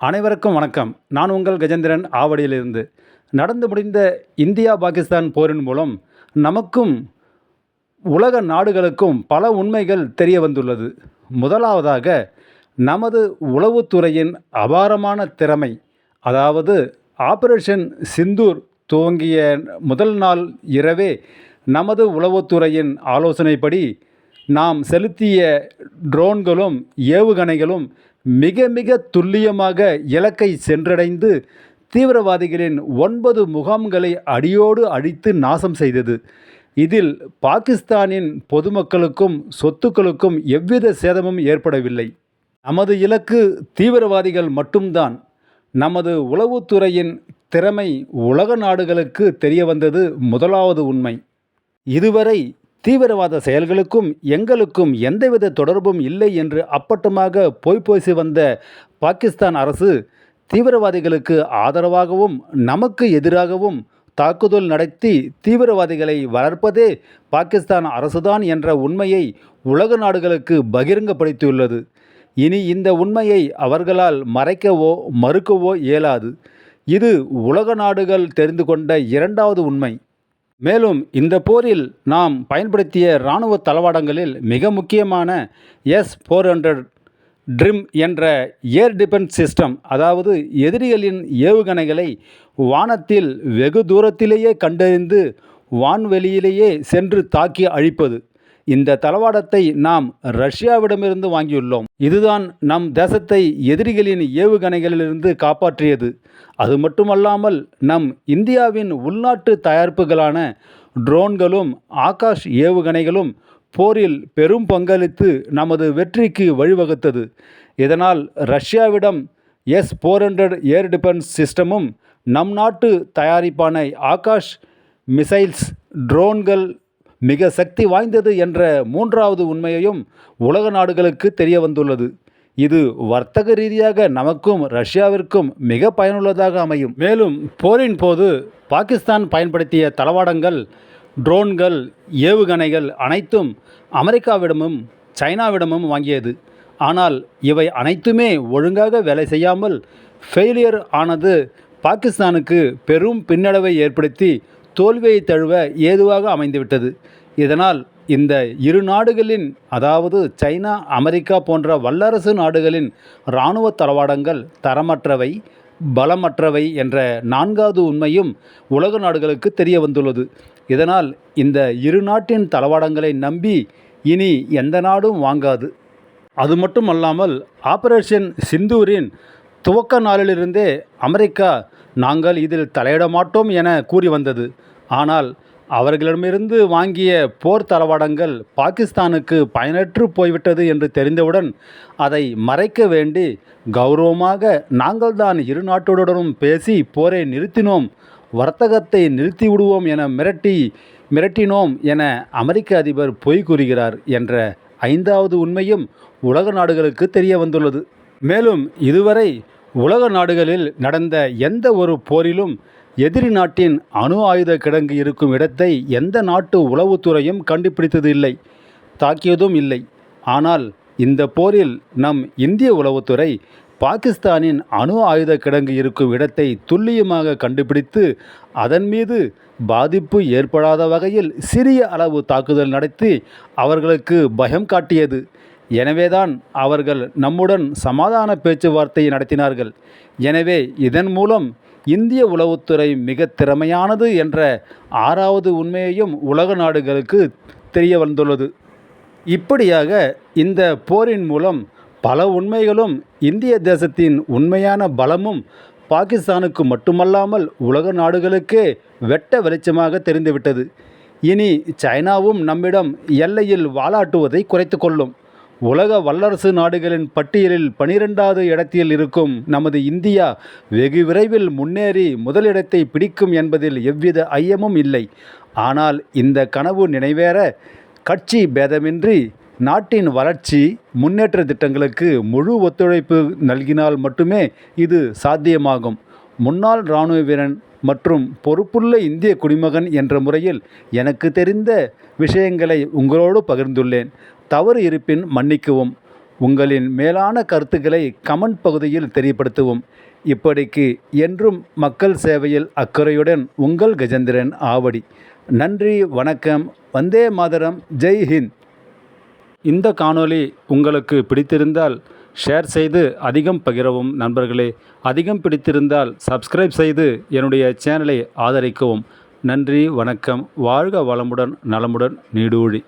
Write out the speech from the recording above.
அனைவருக்கும் வணக்கம். நான் உங்கள் கஜேந்திரன் ஆவடியிலிருந்து. நடந்து முடிந்த இந்தியா பாகிஸ்தான் போரின் மூலம் நமக்கும் உலக நாடுகளுக்கும் பல உண்மைகள் தெரிய வந்துள்ளது. முதலாவதாக நமது உளவுத்துறையின் அபாரமான திறமை அதாவது ஆபரேஷன் சிந்தூர் துவங்கிய முதல் நாள் இரவே நமது உளவுத்துறையின் ஆலோசனைப்படி நாம் செலுத்திய ட்ரோன்களும் ஏவுகணைகளும் மிக மிக துல்லியமாக இலக்கை சென்றடைந்து தீவிரவாதிகளின் ஒன்பது முகாம்களை அடியோடு அழித்து நாசம் செய்தது. இதில் பாகிஸ்தானின் பொதுமக்களுக்கும் சொத்துக்களுக்கும் எவ்வித சேதமும் ஏற்படவில்லை. நமது இலக்கு தீவிரவாதிகள் மட்டும்தான். நமது உளவுத்துறையின் திறமை உலக நாடுகளுக்கு தெரிய வந்தது முதலாவது உண்மை. இதுவரை தீவிரவாத செயல்களுக்கும் எங்களுக்கும் எந்தவித தொடர்பும் இல்லை என்று அப்பட்டமாக பொய் வந்த பாகிஸ்தான் அரசு தீவிரவாதிகளுக்கு ஆதரவாகவும் நமக்கு எதிராகவும் தாக்குதல் நடத்தி தீவிரவாதிகளை வளர்ப்பதே பாகிஸ்தான் அரசுதான் என்ற உண்மையை உலக நாடுகளுக்கு பகிரங்கப்படுத்தியுள்ளது. இனி இந்த உண்மையை அவர்களால் மறைக்கவோ மறுக்கவோ இயலாது. இது உலக நாடுகள் தெரிந்து கொண்ட இரண்டாவது உண்மை. மேலும் இந்த போரில் நாம் பயன்படுத்திய இராணுவ தளவாடங்களில் மிக முக்கியமான எஸ் ஃபோர் ஹண்ட்ரட் ட்ரிம் என்ற ஏர் டிஃபென்ஸ் சிஸ்டம் அதாவது எதிரிகளின் ஏவுகணைகளை வானத்தில் வெகு தூரத்திலேயே கண்டறிந்து வான்வெளியிலேயே சென்று தாக்கி அழிப்பது. இந்த தளவாடத்தை நாம் ரஷ்யாவிடமிருந்து வாங்கியுள்ளோம். இதுதான் நம் தேசத்தை எதிரிகளின் ஏவுகணைகளிலிருந்து காப்பாற்றியது. அது மட்டுமல்லாமல் நம் இந்தியாவின் உள்நாட்டு தயாரிப்புகளான ட்ரோன்களும் ஆகாஷ் ஏவுகணைகளும் போரில் பெரும் பங்களித்து நமது வெற்றிக்கு வழிவகுத்தது. இதனால் ரஷ்யாவிடம் S four hundred air defence சிஸ்டமும் நம் நாட்டு தயாரிப்பான ஆகாஷ் மிசைல்ஸ் ட்ரோன்கள் மிக சக்தி வாய்ந்தது என்ற மூன்றாவது உண்மையையும் உலக நாடுகளுக்கு தெரிய வந்துள்ளது இது வர்த்தக ரீதியாக நமக்கும் ரஷ்யாவிற்கும் மிக பயனுள்ளதாக அமையும். மேலும் போரின் போது பாகிஸ்தான் பயன்படுத்திய தளவாடங்கள் ட்ரோன்கள் ஏவுகணைகள் அனைத்தும் அமெரிக்காவிடமும் சைனாவிடமும் வாங்கியது. ஆனால் இவை அனைத்துமே ஒழுங்காக வேலை செய்யாமல் ஃபெயிலியர் ஆனது பாகிஸ்தானுக்கு பெரும் பின்னடைவை ஏற்படுத்தி தோல்வியை தழுவ ஏதுவாக அமைந்துவிட்டது. இதனால் இந்த இரு நாடுகளின் அதாவது சைனா அமெரிக்கா போன்ற வல்லரசு நாடுகளின் இராணுவ தளவாடங்கள் தரமற்றவை பலமற்றவை என்ற நான்காவது உண்மையும் உலக நாடுகளுக்கு தெரிய வந்துள்ளது இதனால் இந்த இரு நாட்டின் தளவாடங்களை நம்பி இனி எந்த நாடும் வாங்காது. அது மட்டுமல்லாமல் ஆபரேஷன் சிந்தூரின் துவக்க நாளிலிருந்தே அமெரிக்கா நாங்கள் இதில் தலையிட மாட்டோம் என கூறி வந்தது. ஆனால் அவர்களிடமிருந்து வாங்கிய போர் தளவாடங்கள் பாகிஸ்தானுக்கு பயனற்று போய்விட்டது என்று தெரிந்தவுடன் அதை மறைக்க வேண்டி கௌரவமாக நாங்கள்தான் இரு நாட்டுடனும் பேசி போரை நிறுத்தினோம் வர்த்தகத்தை நிறுத்தி விடுவோம் என மிரட்டி மிரட்டினோம் என அமெரிக்க அதிபர் பொய் கூறுகிறார் என்ற ஐந்தாவது உண்மையும் உலக நாடுகளுக்கு தெரிய வந்துள்ளது. மேலும் இதுவரை உலக நாடுகளில் நடந்த எந்த ஒரு போரிலும் எதிரி நாட்டின் அணு ஆயுத கிடங்கு இருக்கும் இடத்தை எந்த நாட்டு உளவுத்துறையும் கண்டுபிடித்தது இல்லை தாக்கியதும் இல்லை. ஆனால் இந்த போரில் நம் இந்திய உளவுத்துறை பாகிஸ்தானின் அணு ஆயுத கிடங்கு இருக்கும் இடத்தை துல்லியமாக கண்டுபிடித்து அதன் மீது பாதிப்பு ஏற்படாத வகையில் சிறிய அளவு தாக்குதல் நடத்தி அவர்களுக்கு பயம் காட்டியது. எனவேதான் அவர்கள் நம்முடன் சமாதான பேச்சுவார்த்தை நடத்தினார்கள். எனவே இதன் மூலம் இந்திய உளவுத்துறை மிக திறமையானது என்ற ஆறாவது உண்மையையும் உலக நாடுகளுக்கு தெரிய வந்துள்ளது. இப்படியாக இந்த போரின் மூலம் பல உண்மைகளும் இந்திய தேசத்தின் உண்மையான பலமும் பாகிஸ்தானுக்கு மட்டுமல்லாமல் உலக நாடுகளுக்கே வெட்ட வெளிச்சமாக தெரிந்துவிட்டது. இனி சைனாவும் நம்மிடம் எல்லையில் வாலாட்டுவதை குறைத்து கொள்ளும். உலக வல்லரசு நாடுகளின் பட்டியலில் பனிரெண்டாவது இடத்தில் இருக்கும் நமது இந்தியா வெகு விரைவில் முன்னேறி முதலிடத்தை பிடிக்கும் என்பதில் எவ்வித ஐயமும் இல்லை. ஆனால் இந்த கனவு நினைவேற கட்சி பேதமின்றி நாட்டின் வளர்ச்சி முன்னேற்ற திட்டங்களுக்கு முழு ஒத்துழைப்பு நல்கினால் மட்டுமே இது சாத்தியமாகும். முன்னாள் இராணுவ வீரன் மற்றும் பொறுப்புள்ள இந்திய குடிமகன் என்ற முறையில் எனக்கு தெரிந்த விஷயங்களை உங்களோடு பகிர்ந்துள்ளேன். தவறு இருப்பின் மன்னிக்கவும். உங்களின் மேலான கருத்துக்களை கமெண்ட் பகுதியில் தெரியப்படுத்தவும். இப்படிக்கு என்றும் மக்கள் சேவையில் அக்கறையுடன் உங்கள் கஜேந்திரன் ஆவடி. நன்றி வணக்கம் வந்தே மாதரம் ஜெய் ஹிந்த். இந்த காணொளி உங்களுக்கு பிடித்திருந்தால் ஷேர் செய்து அதிகம் பகிரவும் நண்பர்களே. அதிகம் பிடித்திருந்தால் சப்ஸ்கிரைப் செய்து என்னுடைய சேனலை ஆதரிக்கவும். நன்றி வணக்கம் வாழ்க வளமுடன் நலமுடன் நீடூழி.